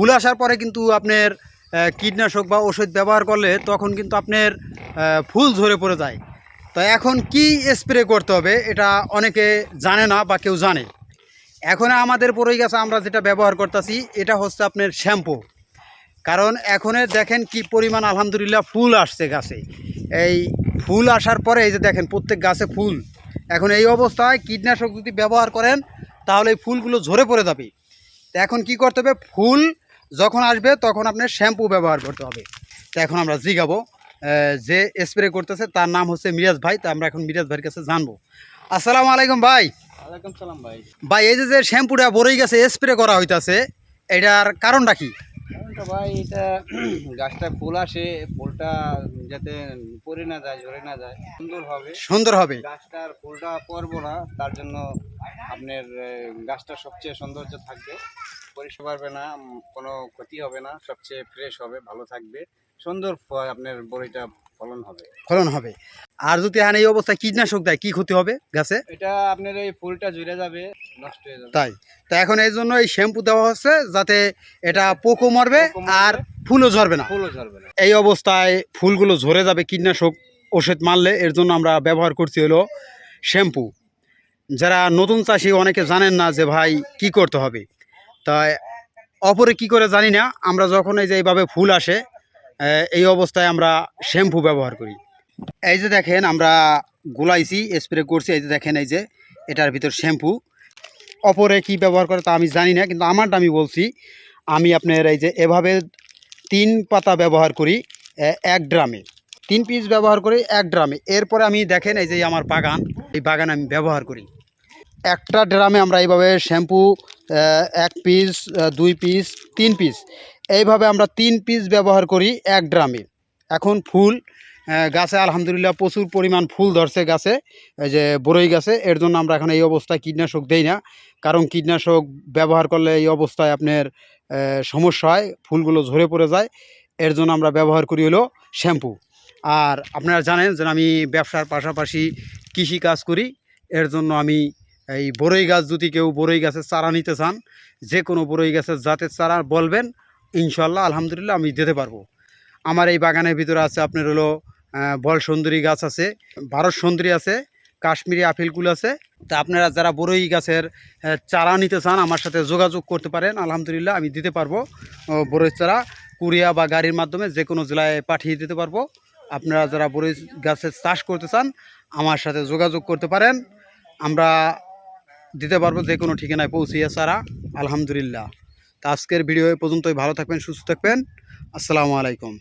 ফুল আসার পরে কিন্তু আপনার কীটনাশক বা ওষুধ ব্যবহার করলে তখন কিন্তু আপনার ফুল ঝরে পড়ে যায়। তো এখন কি স্প্রে করতে হবে এটা অনেকে জানে না বা কেউ জানে। এখন আমাদের পরেই গেছে, আমরা যেটা ব্যবহার করতেছি, এটা হচ্ছে আপনার শ্যাম্পু। কারণ এখন দেখেন কি পরিমাণ আলহামদুলিল্লাহ ফুল আসছে গাছে। এই ফুল আসার পরে এই যে দেখেন প্রত্যেক গাছে ফুল। এখন এই অবস্থায় কীটনাশক যদি ব্যবহার করেন, তাহলে এই ফুলগুলো ঝরে পড়ে যাবে। এখন কি করতে হবে? ফুল যখন আসবে তখন আপনার শ্যাম্পু ব্যবহার করতে হবে। তো এখন আমরা জিগাবো। যে স্প্রে করতেছে তার নাম হচ্ছে মিরাজ ভাই তা আমরা এখন মিরাজ ভাইয়ের কাছে জানব। আসসালামু আলাইকুম ভাই। ওয়ালাইকুম সালাম ভাই। ভাই এই যে যে শ্যাম্পুটা বড়ই গেছে স্প্রে করা হইতাছে এটার কারণটা কি? কারণটা ভাই এটা গাছটা ফুল আসে ফুলটা যাতে পড়ে না যায় ঝরে না যায়। সুন্দর হবে। সুন্দর হবে। গাছটার ফুলটা পরবো না তার জন্য আপনার গাছটা সবচেয়ে সৌন্দর্য থাকবে। পরিষ্কার পারবে না কোনো ক্ষতি হবে না সবচেয়ে ফ্রেশ হবে ভালো থাকবে। সুন্দর আপনার বড়িটা ফলন হবে। ফলন হবে। আর যদি এখন এই অবস্থায় কীটনাশক দেয় কি ক্ষতি হবে গাছে? এটা আপনার এই ফুলটা জুড়ে যাবে নষ্ট হয়ে যাবে। তাই। তো এখন এই জন্য এই শ্যাম্পু দেওয়া হচ্ছে যাতে এটা পোকো মরবে। আর ফুলও ঝরবে না। ফুলও ঝরবে না। এই অবস্থায় ফুলগুলো ঝরে যাবে কীটনাশক ওষুধ মারলে এর জন্য আমরা ব্যবহার করছি হলো শ্যাম্পু। যারা নতুন চাষি অনেকে জানেন না যে ভাই কি করতে হবে। তাই অপরে কি করে জানি না আমরা যখন এই যে এইভাবে ফুল আসে এই অবস্থায় আমরা শ্যাম্পু ব্যবহার করি। এই যে দেখেন আমরা গুলাইছি স্প্রে করছি এই যে দেখেন এই যে এটার ভিতর শ্যাম্পু। অপরে কি ব্যবহার করে তা আমি জানি না কিন্তু আমারটা আমি বলছি আমি আপনার এই যে এভাবে তিন পাতা ব্যবহার করি এক ড্রামে। তিন পিস ব্যবহার করি, এক ড্রামে। এরপরে আমি দেখেন এই যে আমার বাগান, এই বাগান আমি ব্যবহার করি। একটা ড্রামে আমরা এইভাবে শ্যাম্পু এক পিস দুই পিস তিন পিস এইভাবে আমরা তিন পিস ব্যবহার করি, এক ড্রামে। এখন ফুল গাছে আলহামদুলিল্লাহ প্রচুর পরিমাণ ফুল ধরছে গাছে যে বড়ই গাছে। এর জন্য আমরা এখন এই অবস্থায় কীটনাশক দেই না। কারণ কীটনাশক ব্যবহার করলে এই অবস্থায় আপনার সমস্যা হয়, ফুলগুলো ঝরে পড়ে যায়। এর জন্য আমরা ব্যবহার করি হলো শ্যাম্পু। আর আপনারা জানেন যে আমি ব্যবসার পাশাপাশি কৃষি কাজ করি। এর জন্য আমি এই বড়ই গাছ, যদি কেউ বড়ই গাছের চারা নিতে চান, যে কোনো বড়ই গাছের জাতের চারা বলবেন ইনশাল্লাহ আলহামদুলিল্লাহ আমি দিতে পারব। আমার এই বাগানের ভিতরে আছে আপনার হলো বল সুন্দরী গাছ আছে ভারত সুন্দরী আছে কাশ্মীরি আপিলকুল আছে। তা আপনারা যারা বড়ই গাছের চারা নিতে চান আমার সাথে যোগাযোগ করতে পারেন। আলহামদুলিল্লাহ আমি দিতে পারব। ও, বড়ই চারা কুরিয়া বা গাড়ির মাধ্যমে যে কোনো জেলায় পাঠিয়ে দিতে পারব। আপনারা যারা বড়ই গাছের চাষ করতে চান আমার সাথে যোগাযোগ করতে পারেন। আমরা দিতে পারব যে কোনো ঠিকানায় পৌঁছিয়ে ছাড়া আলহামদুলিল্লাহ। তা আজকের ভিডিও পর্যন্তই। ভালো থাকবেন সুস্থ থাকবেন। আসসালামু আলাইকুম।